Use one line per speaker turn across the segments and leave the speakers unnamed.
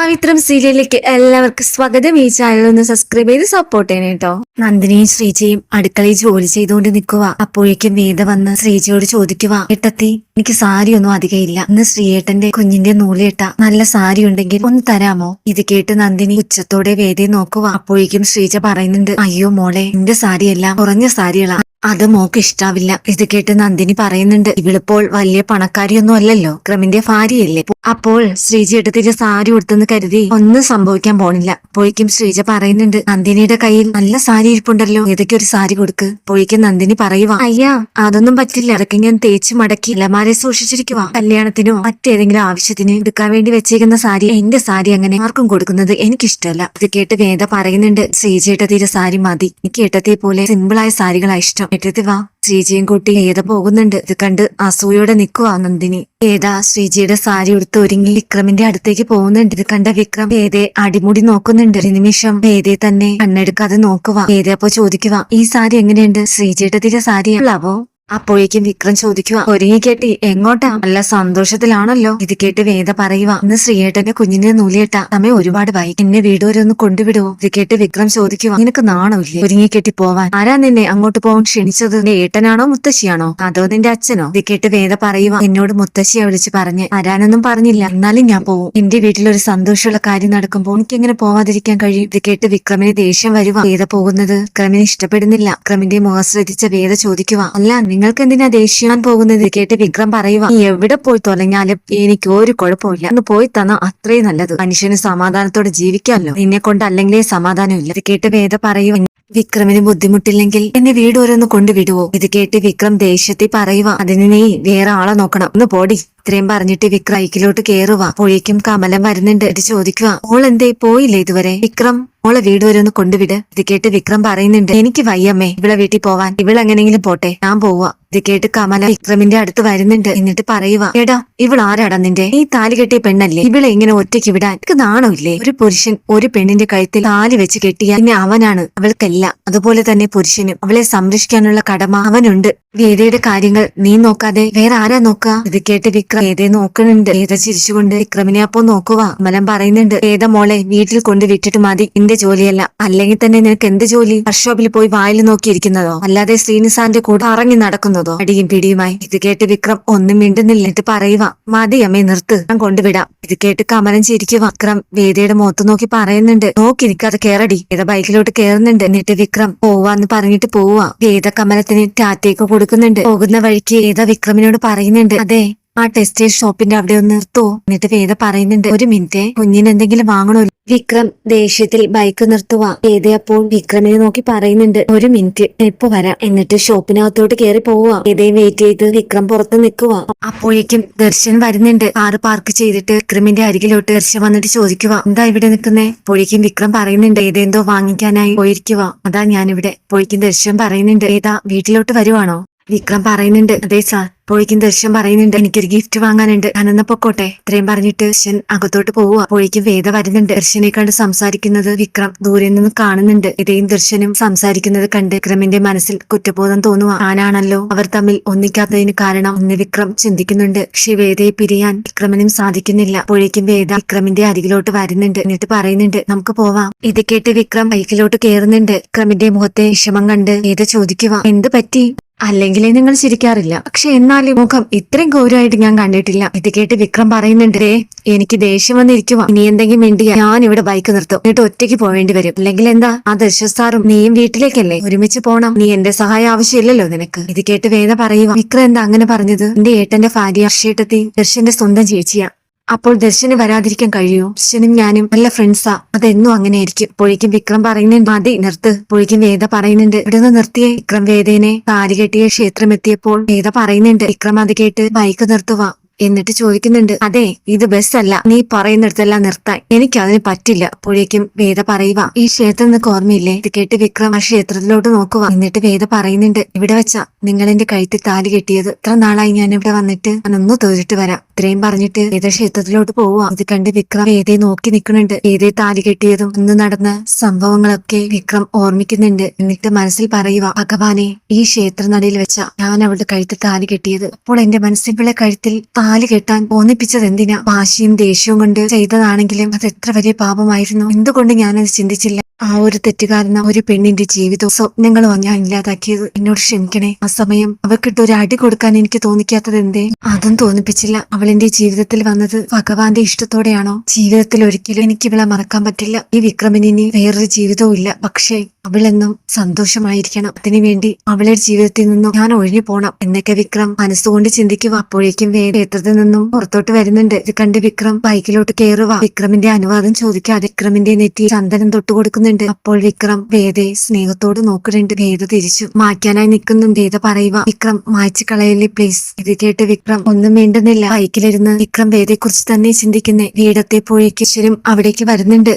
പവിത്രം സീരിയലിലേക്ക് എല്ലാവർക്കും സ്വാഗതം. ഈ ചാനൽ ഒന്ന് സബ്സ്ക്രൈബ് ചെയ്ത് സപ്പോർട്ട് ചെയ്യണം കേട്ടോ നന്ദിനിയും ശ്രീജയും അടുക്കളയിൽ ജോലി ചെയ്തുകൊണ്ട് നിൽക്കുക അപ്പോഴേക്കും വേദ വന്ന് ശ്രീജയോട് ചോദിക്കുക ഏട്ടത്തി എനിക്ക് സാരി ഒന്നും അധികം ഇല്ല. ഇന്ന് ശ്രീയേട്ടന്റെ കുഞ്ഞിന്റെ നൂലേട്ട നല്ല സാരി ഉണ്ടെങ്കിൽ ഒന്ന് തരാമോ? ഇത് കേട്ട് നന്ദിനി ഉച്ചത്തോടെ വേദയെ നോക്കുക അപ്പോഴേക്കും ശ്രീജ പറയുന്നുണ്ട് അയ്യോ മോളെ എന്റെ സാരിയെല്ലാം കുറഞ്ഞ സാരികളാ. അത് മോക്ക് ഇഷ്ടാവില്ല. ഇത് കേട്ട് നന്ദിനി പറയുന്നുണ്ട് ഇവളിപ്പോൾ വലിയ പണക്കാരിയൊന്നും അല്ലല്ലോ. ക്രമിന്റെ ഭാര്യയല്ലേ? അപ്പോൾ ശ്രീജി എടുത്തിട്ട് സാരി ഉടുത്തെന്ന് കരുതി ഒന്നും സംഭവിക്കാൻ പോണില്ല. പോയിക്കും ശ്രീജ പറയുന്നുണ്ട് നന്ദിനിയുടെ കയ്യിൽ നല്ല സാരി ഇരിപ്പുണ്ടല്ലോ ഏതൊക്കെ ഒരു സാരി കൊടുക്ക്. പോയിക്കും നന്ദിനി പറയുക അയ്യാ അതൊന്നും പറ്റില്ല അതൊക്കെ ഞാൻ തേച്ച് മടക്കി ഇലമാരെ സൂക്ഷിച്ചിരിക്കുക കല്യാണത്തിനോ മറ്റേതെങ്കിലും ആവശ്യത്തിന് എടുക്കാൻ വേണ്ടി വെച്ചേക്കുന്ന സാരി എന്റെ സാരി അങ്ങനെ ആർക്കും കൊടുക്കുന്നത് എനിക്കിഷ്ടമല്ല ഇത് കേട്ട് വേദ പറയുന്നുണ്ട് ശ്രീജയുടെ തീരെ സാരി മതി. എനിക്ക് ഏട്ടത്തെ പോലെ സിമ്പിളായ സാരികളാണ് ഇഷ്ടം. ഏട്ടത്തി വാ. ശ്രീജയും കുട്ടി ഏത പോകുന്നുണ്ട്? ഇത് കണ്ട് അസൂയോടെ നിൽക്കുവാ നന്ദിനി. ഏതാ? ശ്രീജിയുടെ സാരി ഉടുത്ത് ഒരുങ്ങി വിക്രമിന്റെ അടുത്തേക്ക് പോകുന്നുണ്ട്. ഇത് കണ്ട വിക്രം ഏതേ അടിമുടി നോക്കുന്നുണ്ട്. ഒരു നിമിഷം. ഏതേ തന്നെ? കണ്ണെടുക്കാതെ നോക്കുക ഏതേ? അപ്പോ ചോദിക്കുക ഈ സാരി എങ്ങനെയുണ്ട്? ശ്രീജിയുടെ തിരെ സാരിയാവോ അപ്പോഴേക്കും വിക്രം ചോദിക്കുക ഒരുങ്ങി കെട്ടി എങ്ങോട്ടാ? നല്ല സന്തോഷത്തിലാണല്ലോ. ഇത് കേട്ട് വേദ പറയുക ഇന്ന് ശ്രീയേട്ടന്റെ കുഞ്ഞിന്റെ നൂലിയേട്ട. സമയം ഒരുപാട് വൈകി എന്നെ വീട് വരെ ഒന്ന് കൊണ്ടുവിടുവോ? ഇത് കേട്ട് വിക്രം ചോദിക്കുക നിനക്ക് നാണമില്ലേ? ഒരുങ്ങി കെട്ടി പോവാൻ. ആരാ നിന്നെ അങ്ങോട്ട് പോകാൻ ക്ഷണിച്ചത്? നിന്റെ ഏട്ടനാണോ മുത്തശ്ശിയാണോ? അതോ നിന്റെ അച്ഛനോ? ഇത് കേട്ട് വേദ പറയുക എന്നോട് മുത്തശ്ശിയെ വിളിച്ച് പറഞ്ഞ്. ആരാനൊന്നും പറഞ്ഞില്ല. എന്നാലും ഞാൻ പോവും. എന്റെ വീട്ടിലൊരു സന്തോഷമുള്ള കാര്യം നടക്കുമ്പോൾ എനിക്ക് എങ്ങനെ പോവാതിരിക്കാൻ കഴിയും? ഇത് കേട്ട് വിക്രമിന് ദേഷ്യം വരുവാ. വേദ പോകുന്നത് വിക്രമിന് ഇഷ്ടപ്പെടുന്നില്ല. വിക്രമിന്റെ മുഖം ശ്രദ്ധിച്ച വേദ ചോദിക്കുക അല്ല നിങ്ങൾക്ക് എന്തിനാ ദേഷ്യാൻ പോകുന്നത്? കേട്ട് വിക്രം പറയുക നീ എവിടെ പോയി തൊലഞ്ഞാലും എനിക്ക് ഒരു കുഴപ്പമില്ല ഒന്ന് പോയി തന്ന അത്രയും നല്ലത്. മനുഷ്യന് സമാധാനത്തോടെ ജീവിക്കാമല്ലോ. നിന്നെ കൊണ്ട് അല്ലെങ്കിലേ സമാധാനമില്ല. കേട്ട് വേദ പറയൂ വിക്രമിന് ബുദ്ധിമുട്ടില്ലെങ്കിൽ എന്നെ വീട് ഓരോന്ന് കൊണ്ടുവിടുവോ? ഇത് കേട്ട് വിക്രം ദേഷ്യത്തിൽ പറയുക അതിന് നീ വേറെ ആളെ നോക്കണം. ഒന്ന് പോടി. ഇത്രയും പറഞ്ഞിട്ട് വിക്രം ഐക്കിലോട്ട് കയറുക അപ്പോഴേക്കും കമലം വരുന്നുണ്ട്. ചോദിക്കുക ഓൾ എന്തേ? പോയില്ലേ ഇതുവരെ? വിക്രം മോളെ വീട് വരെ ഒന്ന് കൊണ്ടുവിട്. ഇത് കേട്ട് വിക്രം പറയുന്നുണ്ട് എനിക്ക് വയ്യമ്മേ ഇവിടെ വീട്ടിൽ പോവാൻ. ഇവളെങ്ങനെങ്കിലും പോട്ടെ. ഞാൻ പോവാ. ഇത് കേട്ട് കമല വിക്രമിന്റെ അടുത്ത് വരുന്നുണ്ട് എന്നിട്ട് പറയുക എടാ ഇവൾ ആരാടാ നിന്റെ? ഈ താലി കെട്ടിയ പെണ്ണല്ലേ? ഇവളെ ഇങ്ങനെ ഒറ്റയ്ക്ക് വിടാൻ എനിക്ക് നാണമില്ലേ? ഒരു പുരുഷൻ ഒരു പെണ്ണിന്റെ കഴുത്തിൽ താലി വെച്ച് കെട്ടിയ പിന്നെ അവനാണ് അവൾക്കല്ല. അതുപോലെ തന്നെ പുരുഷനും. അവളെ സംരക്ഷിക്കാനുള്ള കടമ അവനുണ്ട്. വേദയുടെ കാര്യങ്ങൾ നീ നോക്കാതെ വേറെ ആരാ നോക്കുക ഇത് കേട്ട് വിക്രം വേദയെ നോക്കണുണ്ട് വേദ ചിരിച്ചുകൊണ്ട് വിക്രമിനെ അപ്പോ നോക്കുക അമലം പറയുന്നുണ്ട് വേദ മോളെ വീട്ടിൽ കൊണ്ട് വിട്ടിട്ട് മതി. എന്റെ ജോലിയല്ല. അല്ലെങ്കിൽ തന്നെ നിനക്ക് എന്ത് ജോലി? വർക്ക്ഷോപ്പിൽ പോയി വായിൽ നോക്കിയിരിക്കുന്നതോ? അല്ലാതെ ശ്രീനിസാന്റെ കൂടെ ഇറങ്ങി നടക്കുന്നതോ? അടിയും പിടിയുമായി. ഇത് കേട്ട് വിക്രം ഒന്നും മിണ്ടുന്നില്ല. എന്നിട്ട് പറയുക മതി അമ്മേ നിർത്ത്. ഞാൻ കൊണ്ടുവിടാം. ഇത് കേട്ട് കമലം ചിരിക്കുക വിക്രം വേദയുടെ മുഖത്ത് നോക്കി പറയുന്നുണ്ട് നോക്കി നിൽക്കാതെ കേറടി. വേദ ബൈക്കിലോട്ട് കേറുന്നുണ്ട്. എന്നിട്ട് വിക്രം പോവാന്ന് പറഞ്ഞിട്ട് പോവാ. വേദ കമലത്തിന് ടാറ്റയൊക്കെ കൊടുക്കുന്നുണ്ട്. പോകുന്ന വഴിക്ക് വേദ വിക്രമിനോട് പറയുന്നുണ്ട് അതെ ആ ടെക്സ്റ്റൈൽ ഷോപ്പിന്റെ അവിടെ ഒന്ന് നിർത്തോ. എന്നിട്ട് വേദ പറയുന്നുണ്ട് ഒരു മിനിറ്റ് കുഞ്ഞിന് എന്തെങ്കിലും വാങ്ങണോ? വിക്രം ദേഷ്യത്തിൽ ബൈക്ക് നിർത്തുക ഏതയപ്പോൾ അപ്പോൾ വിക്രമിനെ നോക്കി പറയുന്നുണ്ട് ഒരു മിനിറ്റ് ഇപ്പൊ വരാം? എന്നിട്ട് ഷോപ്പിനകത്തോട്ട് കയറി പോവുക ഏതേ വെയിറ്റ് ചെയ്ത് വിക്രം പുറത്ത് നിൽക്കുക അപ്പോഴേക്കും ദർശൻ വരുന്നുണ്ട്. കാറ് പാർക്ക് ചെയ്തിട്ട് വിക്രമിന്റെ അരികിലോട്ട് ദർശൻ വന്നിട്ട് ചോദിക്കുക എന്താ ഇവിടെ നിൽക്കുന്നേ? അപ്പോഴേക്കും വിക്രം പറയുന്നുണ്ട് ഏതെന്തോ വാങ്ങിക്കാനായി പോയിരിക്കുക അതാ ഞാനിവിടെ. അപ്പോഴേക്കും ദർശൻ പറയുന്നുണ്ട് ഏതാ വീട്ടിലോട്ട് വരുവാണോ? വിക്രം പറയുന്നുണ്ട് അതെ സാർ. പോയിക്കും ദർശൻ പറയുന്നുണ്ട്. എനിക്കൊരു ഗിഫ്റ്റ് വാങ്ങാനുണ്ട്. ഞാനെന്നാ പൊക്കോട്ടെ? ഇത്രയും പറഞ്ഞിട്ട് ദർശൻ അകത്തോട്ട് പോവുക പോയിക്കും വേദ വരുന്നുണ്ട്. ദർശനെ കണ്ട് സംസാരിക്കുന്നത് വിക്രം ദൂരെ നിന്ന് കാണുന്നുണ്ട്. ഇതേയും ദർശനും സംസാരിക്കുന്നത് കണ്ട് വിക്രമിന്റെ മനസ്സിൽ കുറ്റബോധം തോന്നുക ആനാണല്ലോ അവർ തമ്മിൽ ഒന്നിക്കാത്തതിന് കാരണം ഒന്ന് വിക്രം ചിന്തിക്കുന്നുണ്ട്. പക്ഷെ വേദയെ പിരിയാൻ വിക്രമനും സാധിക്കുന്നില്ല. പോഴേക്കും വേദ വിക്രമിന്റെ അരികിലോട്ട് വരുന്നുണ്ട്. എന്നിട്ട് പറയുന്നുണ്ട് നമുക്ക് പോവാം. ഇത് കേട്ട് വിക്രം ബൈക്കിലോട്ട് കയറുന്നുണ്ട് വിക്രമിന്റെ മുഖത്തെ വിഷമം കണ്ട് വേദ ചോദിക്കുക എന്ത് പറ്റി? അല്ലെങ്കിലേ നിങ്ങൾ ചിരിക്കാറില്ല. പക്ഷെ എന്നാലും മുഖം ഇത്രയും ഗൗരവമായിട്ട് ഞാൻ കണ്ടിട്ടില്ല. ഇത് കേട്ട് വിക്രം പറയുന്നുണ്ടേ "ദേ, എനിക്ക് ദേഷ്യം വന്നിരിക്കുവാ. നീ എന്തെങ്കിലും വേണ്ടി ഞാൻ ഇവിടെ ബൈക്ക് നിർത്തും. എന്നിട്ട് ഒറ്റയ്ക്ക് പോവേണ്ടി വരും. അല്ലെങ്കിൽ എന്താ? ആ ദർശ സാറും നീയും വീട്ടിലേക്കല്ലേ? ഒരുമിച്ച് പോണം. നീ എന്റെ സഹായം ആവശ്യമില്ലല്ലോ നിനക്ക്. ഇത് കേട്ട് വേദ പറയുക വിക്രം എന്താ അങ്ങനെ പറഞ്ഞത്? എന്റെ ഏട്ടന്റെ ഭാര്യ അർഷേട്ടത്തി ദർശന്റെ സ്വന്തം ചേച്ചിയാ. അപ്പോൾ ദർശന് വരാതിരിക്കാൻ കഴിയുമോ? ദർശനും ഞാനും നല്ല ഫ്രണ്ട്സാ അതെന്നും അങ്ങനെയായിരിക്കും പുഴയ്ക്കും വിക്രം പറയുന്നുണ്ട് മതി നിർത്ത്. പുഴയ്ക്കും വേദ പറയുന്നുണ്ട്. ഇവിടുന്ന് നിർത്തിയ വിക്രം വേദേനെ താരി കെട്ടിയ ക്ഷേത്രം എത്തിയപ്പോൾ വേദ പറയുന്നുണ്ട് വിക്രം അത് കേട്ട് ബൈക്ക് നിർത്തുക എന്നിട്ട് ചോദിക്കുന്നുണ്ട് അതെ ഇത് ബസ്സല്ല നീ പറയുന്നിടത്തെല്ലാം നിർത്താൻ. എനിക്ക് അതിന് പറ്റില്ല. അപ്പോഴേക്കും വേദ പറയുക ഈ ക്ഷേത്രം നിനക്ക് ഓർമ്മയില്ലേ? ഇത് കേട്ട് വിക്രം ആ ക്ഷേത്രത്തിലോട്ട് നോക്കുക എന്നിട്ട് വേദ പറയുന്നുണ്ട് ഇവിടെ വെച്ചാ. നിങ്ങൾ എന്റെ കഴുത്തിൽ താലി കെട്ടിയത്. ഇത്ര നാളായി ഞാൻ ഇവിടെ വന്നിട്ട് ഞാനൊന്ന് തോന്നിട്ട് വരാം. ഇത്രയും പറഞ്ഞിട്ട് ഏത ക്ഷേത്രത്തിലോട്ട് പോവുക ഇത് കണ്ട് വിക്രം ഏതേ നോക്കി നിൽക്കുന്നുണ്ട് ഏതേ താലി കെട്ടിയതും ഇന്ന് നടന്ന സംഭവങ്ങളൊക്കെ വിക്രം ഓർമ്മിക്കുന്നുണ്ട്. എന്നിട്ട് മനസ്സിൽ പറയുക ഭഗവാനെ ഈ ക്ഷേത്ര നടയിൽ വെച്ച ഞാൻ അവളുടെ കഴുത്തിൽ താലി കെട്ടിയത്. അപ്പോൾ എന്റെ മനസ്സിൽ പിള്ള കഴുത്തിൽ താലി കെട്ടാൻ ഓന്നിപ്പിച്ചത് എന്തിനാ? വാശിയും ദേഷ്യവും കൊണ്ട് ചെയ്തതാണെങ്കിലും അത് എത്ര വലിയ പാപമായിരുന്നു. എന്തുകൊണ്ട് ഞാനത് ചിന്തിച്ചില്ല? ആ ഒരു തെറ്റ് കാരണം ഒരു പെണ്ണിന്റെ ജീവിതവും സ്വപ്നങ്ങളും ഞാൻ ഇല്ലാതാക്കിയത് എന്നോട് ക്ഷമിക്കണേ. ആ സമയം അവക്കിട്ട് ഒരു അടി കൊടുക്കാൻ എനിക്ക് തോന്നിക്കാത്തത് എന്തേ? അതും തോന്നിപ്പിച്ചില്ല. അവളിന്റെ ജീവിതത്തിൽ വന്നത് ഭഗവാന്റെ ഇഷ്ടത്തോടെയാണോ? ജീവിതത്തിൽ ഒരിക്കലും എനിക്ക് ഇവളെ മറക്കാൻ പറ്റില്ല. ഈ വിക്രമിന് വേറൊരു ജീവിതവും ഇല്ല. പക്ഷേ അവളെന്നും സന്തോഷമായിരിക്കണം. അതിനുവേണ്ടി അവളുടെ ജീവിതത്തിൽ നിന്നും ഞാൻ ഒഴിഞ്ഞു പോണം എന്നൊക്കെ വിക്രം മനസ്സുകൊണ്ട് ചിന്തിക്കുക അപ്പോഴേക്കും ക്ഷേത്രത്തിൽ നിന്നും പുറത്തോട്ട് വരുന്നുണ്ട്. ഇത് കണ്ട് വിക്രം ബൈക്കിലോട്ട് കയറുക വിക്രമിന്റെ അനുവാദം ചോദിക്കാതെ വിക്രമിന്റെ നെറ്റി ചന്ദനം തൊട്ടു കൊടുക്കുന്നുണ്ട് അപ്പോൾ വിക്രം വേദയെ സ്നേഹത്തോട് നോക്കുന്നുണ്ട് വേദ തിരിച്ചു. മായ്ക്കാനായി നിൽക്കുന്നുണ്ട് വേദ പറയുക വിക്രം മായ്ച്ചു കളയല്ലേ പ്ലീസ് ഇത് കേട്ട് വിക്രം ഒന്നും വേണ്ടുന്നില്ല ബൈക്കിലിരുന്ന്. വിക്രം വേദയെ കുറിച്ച് തന്നെ ചിന്തിക്കുന്നേ വീടെത്തിയപ്പോഴേക്കും ഈശ്വരും അവിടേക്ക് വരുന്നുണ്ട്.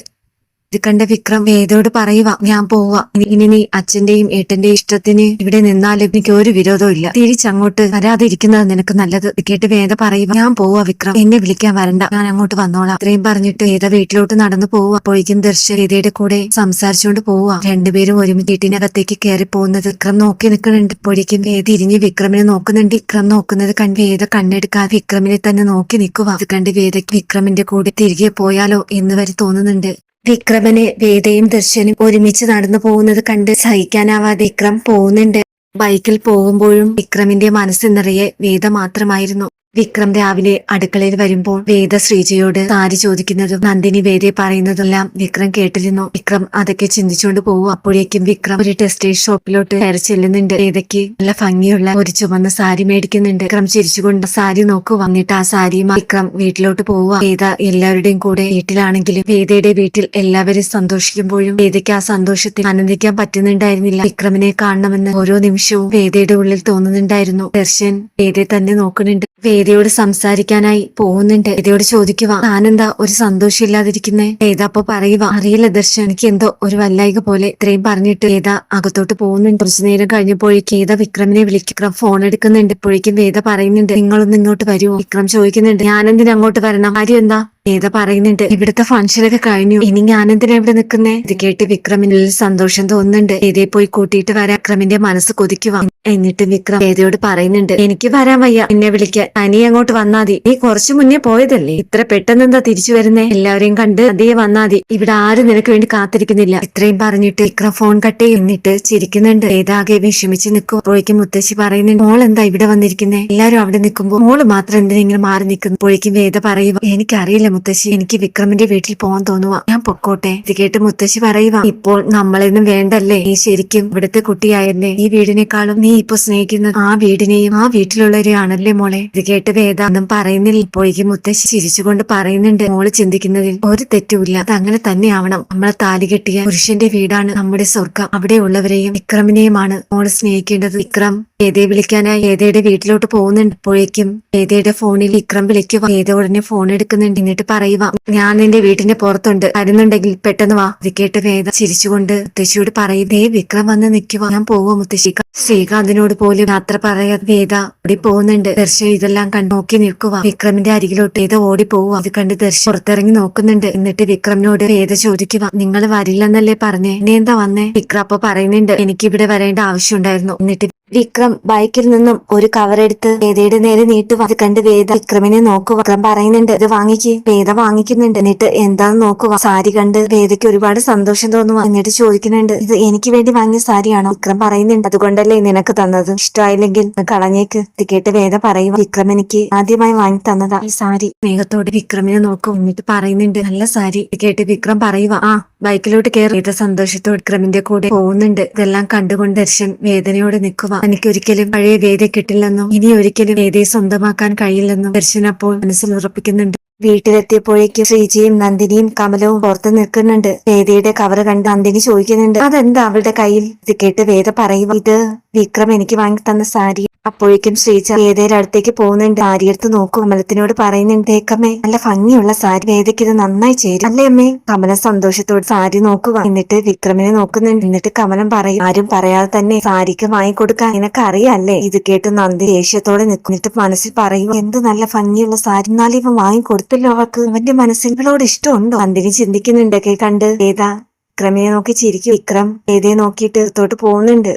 ഇത് കണ്ട വിക്രം വേദയോട് പറയുക ഞാൻ പോവാ. ഇനി- നീ അച്ഛന്റെയും ഏട്ടന്റെയും ഇഷ്ടത്തിന് ഇവിടെ നിന്നാലും എനിക്ക് ഒരു വിരോധവും ഇല്ല. തിരിച്ചങ്ങോട്ട് വരാതിരിക്കുന്നത് നിനക്ക് നല്ലത്. കേട്ട് വേദ പറയുക ഞാൻ പോവാ വിക്രം. എന്നെ വിളിക്കാൻ വരണ്ട. ഞാൻ അങ്ങോട്ട് വന്നോളാം. ഇത്രയും പറഞ്ഞിട്ട് വേദ വീട്ടിലോട്ട് നടന്നു പോവുക അപ്പോഴേക്കും ദർശ വേദയുടെ കൂടെ സംസാരിച്ചുകൊണ്ട് പോവുക രണ്ടുപേരും ഒരുമിച്ച് വീട്ടിനകത്തേക്ക് കയറി പോകുന്നത് വിക്രം നോക്കി നിൽക്കുന്നുണ്ട്. അപ്പോഴേക്കും വേദ ഇരിഞ്ഞ് വിക്രമിനെ നോക്കുന്നുണ്ട്. വിക്രം നോക്കുന്നത് കണ്ട് വേദ കണ്ണെടുക്കാതെ വിക്രമിനെ തന്നെ നോക്കി നിൽക്കുക അത് കണ്ട് വേദ വിക്രമിന്റെ കൂടെ തിരികെ പോയാലോ എന്ന് വരെ തോന്നുന്നുണ്ട്. വിക്രമനെ വേദയും ദർശനും ഒരുമിച്ച് നടന്നു പോകുന്നത് കണ്ട് സഹിക്കാനാവാതെ വിക്രം പോകുന്നുണ്ട്. ബൈക്കിൽ പോകുമ്പോഴും വിക്രമിന്റെ മനസ്സ് നിറയെ വേദ മാത്രമായിരുന്നു വിക്രം രാവിലെ അടുക്കളയിൽ വരുമ്പോൾ വേദ ശ്രീജയോട് താരി ചോദിക്കുന്നതും നന്ദിനി വേദയെ പറയുന്നതെല്ലാം വിക്രം കേട്ടിരുന്നു. വിക്രം അതൊക്കെ ചിന്തിച്ചുകൊണ്ട് പോകും അപ്പോഴേക്കും വിക്രം ഒരു ടെക്സ്റ്റൈൽ ഷോപ്പിലോട്ട് കയറി ചെല്ലുന്നുണ്ട്. വേദയ്ക്ക് നല്ല ഭംഗിയുള്ള ഒരു ചുവന്ന സാരി മേടിക്കുന്നുണ്ട്. വിക്രം ചിരിച്ചുകൊണ്ട് സാരി നോക്കു. വന്നിട്ട് ആ സാരിയുമായി വിക്രം വീട്ടിലോട്ട് പോവുക. വേദ എല്ലാവരുടെയും കൂടെ വീട്ടിലാണെങ്കിലും വേദയുടെ വീട്ടിൽ എല്ലാവരും സന്തോഷിക്കുമ്പോഴും വേദയ്ക്ക് ആ സന്തോഷത്തിൽ ആനന്ദിക്കാൻ പറ്റുന്നുണ്ടായിരുന്നില്ല. വിക്രമിനെ കാണണമെന്ന് ഓരോ നിമിഷവും വേദയുടെ ഉള്ളിൽ തോന്നുന്നുണ്ടായിരുന്നു. ദർശൻ വേദയെ തന്നെ നോക്കുന്നുണ്ട്. വേദയോട് സംസാരിക്കാനായി പോകുന്നുണ്ട്. വേദയോട് ചോദിക്കുക താനെന്താ ഒരു സന്തോഷമില്ലാതിരിക്കുന്നേ? വേദ അപ്പൊ പറയുക അറിയില്ല ദർശൻ എനിക്ക് എന്തോ ഒരു വല്ലായിക പോലെ ഇത്രയും പറഞ്ഞിട്ട് വേദ അകത്തോട്ട് പോകുന്നുണ്ട്. കുറച്ചു നേരം കഴിഞ്ഞപ്പോഴേക്ക് ഏത വിക്രമിനെ വിളിക്കും. ഫോൺ എടുക്കുന്നുണ്ട്. ഇപ്പോഴേക്കും വേദ പറയുന്നുണ്ട് നിങ്ങളൊന്ന് ഇങ്ങോട്ട് വരുമോ വിക്രം ചോദിക്കുന്നുണ്ട് ഞാനെന്തിനങ്ങോട്ട് വരണം? കാര്യം എന്താ? വേദ പറയുന്നുണ്ട്? ഇവിടുത്തെ ഫംഗ്ഷനൊക്കെ കഴിഞ്ഞു. ഇനി ഞാനെന്തിനാ ഇവിടെ നിൽക്കുന്നേ? ഇത് കേട്ട് വിക്രമിനുള്ളിൽ സന്തോഷം തോന്നുന്നുണ്ട്. ഏതേ പോയി കൂട്ടിയിട്ട് വരാൻ വിക്രമിന്റെ മനസ്സ് കൊതിക്കുവാ എന്നിട്ട് വിക്രം ഏതയോട് പറയുന്നുണ്ട്? എനിക്ക് വരാൻ വയ്യ. എന്നെ വിളിക്കാൻ അനി അങ്ങോട്ട് വന്നാതി നീ കുറച്ചു മുന്നേ പോയതല്ലേ? ഇത്ര പെട്ടെന്ന് എന്താ തിരിച്ചു വരുന്നേ? എല്ലാവരെയും കണ്ട് അതേ വന്നാതി ഇവിടെ ആരും നിനക്ക് വേണ്ടി കാത്തിരിക്കുന്നില്ല. ഇത്രയും പറഞ്ഞിട്ട് വിക്രം ഫോൺ കട്ട് ചെയ്യുന്നിട്ട് ചിരിക്കുന്നുണ്ട്. ഏതാകെ വിഷമിച്ച് നിൽക്കും. അപ്പോഴേക്കും മുത്തശ്ശി പറയുന്നുണ്ട് മോൾ എന്താ ഇവിടെ വന്നിരിക്കുന്നേ? എല്ലാരും അവിടെ നിൽക്കുമ്പോൾ മോൾ മാത്രം എന്തിനെങ്കിലും മാറി നിൽക്കുന്നു. അപ്പോഴേക്കും വേദ പറയുക? എനിക്കറിയില്ല മുത്തശ്ശി എനിക്ക് വിക്രമിന്റെ വീട്ടിൽ പോവാൻ തോന്നുവാ. ഞാൻ പൊക്കോട്ടെ. ഇത് കേട്ട് മുത്തശ്ശി പറയുക ഇപ്പോൾ നമ്മളെന്നും വേണ്ടല്ലേ? നീ ശരിക്കും ഇവിടുത്തെ കുട്ടിയായല്ലേ ഈ വീടിനേക്കാളും നീ ഇപ്പൊ സ്നേഹിക്കുന്ന ആ വീടിനെയും ആ വീട്ടിലുള്ളവരെയാണല്ലേ മോളെ? ഇത് കേട്ട് വേദ പറയുന്നില്ല. ഇപ്പോഴേക്കും മുത്തശ്ശി ചിരിച്ചുകൊണ്ട് പറയുന്നുണ്ട് മോൾ ചിന്തിക്കുന്നതിൽ ഒരു തെറ്റുമില്ല. അത് അങ്ങനെ തന്നെയാവണം. നമ്മളെ താലി കെട്ടിയ പുരുഷന്റെ വീടാണ് നമ്മുടെ സ്വർഗം അവിടെയുള്ളവരെയും വിക്രമിനെയുമാണ് മോൾ സ്നേഹിക്കേണ്ടത്. വിക്രം വേദയെ വിളിക്കാനായി വേദയുടെ വീട്ടിലോട്ട് പോകുന്നുണ്ട്. ഇപ്പോഴേക്കും വേദയുടെ ഫോണിൽ വിക്രം വിളിക്കുക വേദ ഉടനെ ഫോൺ എടുക്കുന്നുണ്ട്. എന്നിട്ട് പറയുക ഞാൻ നിന്റെ വീട്ടിന്റെ പുറത്തുണ്ട്. വരുന്നുണ്ടെങ്കിൽ പെട്ടെന്ന് വാ. കേട്ട് വേദ ചിരിച്ചുകൊണ്ട് മുത്തശ്ശിയോട് പറയും വിക്രം വന്ന് നിൽക്കുക ഞാൻ പോവാ മുത്തശ്ശി. ശ്രീകാന്തിനോട് പോലും യാത്ര പറയാതെ വേദ ഓടി പോകുന്നുണ്ട്. ദർശൻ ഇതെല്ലാം കണ്ട് നോക്കി നിൽക്കുക വിക്രമിന്റെ അരികിലോട്ട് വേദ ഓടി പോവുക അത് കണ്ട് ദർശൻ പുറത്തിറങ്ങി നോക്കുന്നുണ്ട്. എന്നിട്ട് വിക്രമിനോട് വേദ ചോദിക്കുക നിങ്ങൾ വരില്ലെന്നല്ലേ പറഞ്ഞേ? എന്നെ എന്താ വന്നേ? വിക്രം അപ്പൊ പറയുന്നുണ്ട് എനിക്ക് ഇവിടെ വരേണ്ട ആവശ്യമുണ്ടായിരുന്നു. എന്നിട്ട് വിക്രം ബൈക്കിൽ നിന്നും ഒരു കവറെടുത്ത് വേദയുടെ നേരെ നീട്ടു അത് കണ്ട് വേദ വിക്രമിനെ നോക്കുക വിക്രം പറയുന്നുണ്ട് ഇത് വാങ്ങിക്ക്. വേദ വാങ്ങിക്കുന്നുണ്ട്. എന്നിട്ട് എന്താന്ന് നോക്കുക സാരി കണ്ട് വേദയ്ക്ക് ഒരുപാട് സന്തോഷം തോന്നുക എന്നിട്ട് ചോദിക്കുന്നുണ്ട് ഇത് എനിക്ക് വേണ്ടി വാങ്ങിയ സാരിയാണോ? വിക്രം പറയുന്നുണ്ട് അതുകൊണ്ടല്ലേ നിനക്ക് തന്നത്? ഇഷ്ടമായില്ലെങ്കിൽ കളഞ്ഞേക്ക്. ഇത് കേട്ട് വേദ പറയുക വിക്രം എനിക്ക് ആദ്യമായി വാങ്ങി തന്നതാ ഈ സാരി. സ്നേഹത്തോടെ വിക്രമിനെ നോക്കും എന്നിട്ട് പറയുന്നുണ്ട് നല്ല സാരി. ഇത് കേട്ട് വിക്രം പറയുക ആ ബൈക്കിലോട്ട് കയറി വേദ സന്തോഷത്തോട് വിക്രമിന്റെ കൂടെ പോകുന്നുണ്ട്. ഇതെല്ലാം കണ്ടുകൊണ്ട് ദർശൻ വേദനയോട് നിൽക്കുക എനിക്ക് ഒരിക്കലും പഴയ വേദ കിട്ടില്ലെന്നും ഇനി ഒരിക്കലും വേദയെ സ്വന്തമാക്കാൻ കഴിയില്ലെന്നും ദർശൻ അപ്പോൾ മനസ്സിൽ ഉറപ്പിക്കുന്നുണ്ട്. വീട്ടിലെത്തിയപ്പോഴേക്കും ശ്രീജിയും നന്ദിനിയും കമലവും പുറത്ത് നിൽക്കുന്നുണ്ട്. വേദയുടെ കവർ കണ്ട് നന്ദിനി ചോദിക്കുന്നുണ്ട് അതെന്താ അവളുടെ കയ്യിൽ? ഇത് കേട്ട് വേദ പറയുക ഇത് വിക്രം എനിക്ക് വാങ്ങി തന്ന സാരി അപ്പോഴേക്കും ശ്രീജ വേദയുടെ അടുത്തേക്ക് പോകുന്നുണ്ട്. സാരി എടുത്ത് നോക്കൂ. കമലത്തിനോട് പറയുന്നുണ്ട് ഏക്കമ്മേ നല്ല ഭംഗിയുള്ള സാരി വേദയ്ക്ക് ഇത് നന്നായി ചേരും. അല്ലേ അമ്മേ? കമലം സന്തോഷത്തോട് സാരി നോക്കുക. എന്നിട്ട് വിക്രമിനെ നോക്കുന്നുണ്ട്. എന്നിട്ട് കമലം പറയും ആരും പറയാതെ തന്നെ സാരിക്ക് വാങ്ങിക്കൊടുക്കാൻ നിനക്ക് അറിയാല്ലേ ഇത് കേട്ട് നന്ദി ദേഷ്യത്തോടെ നിൽക്കുന്നിട്ട് മനസ്സിൽ പറയും എന്ത് നല്ല ഭംഗിയുള്ള സാരി. എന്നാലും ഇവ വാങ്ങിക്കൊടുത്തല്ലോ അവർക്ക് അവന്റെ മനസ്സിൽ ഇവളോട് ഇഷ്ടമുണ്ടോ? നന്ദിനി ചിന്തിക്കുന്നുണ്ടൊക്കെ കണ്ട്. ഏതാ? വിക്രമിനെ നോക്കി ചിരിക്കും. വിക്രം ഏതേ നോക്കിയിട്ട് ഇടത്തോട്ട് പോകുന്നുണ്ട്.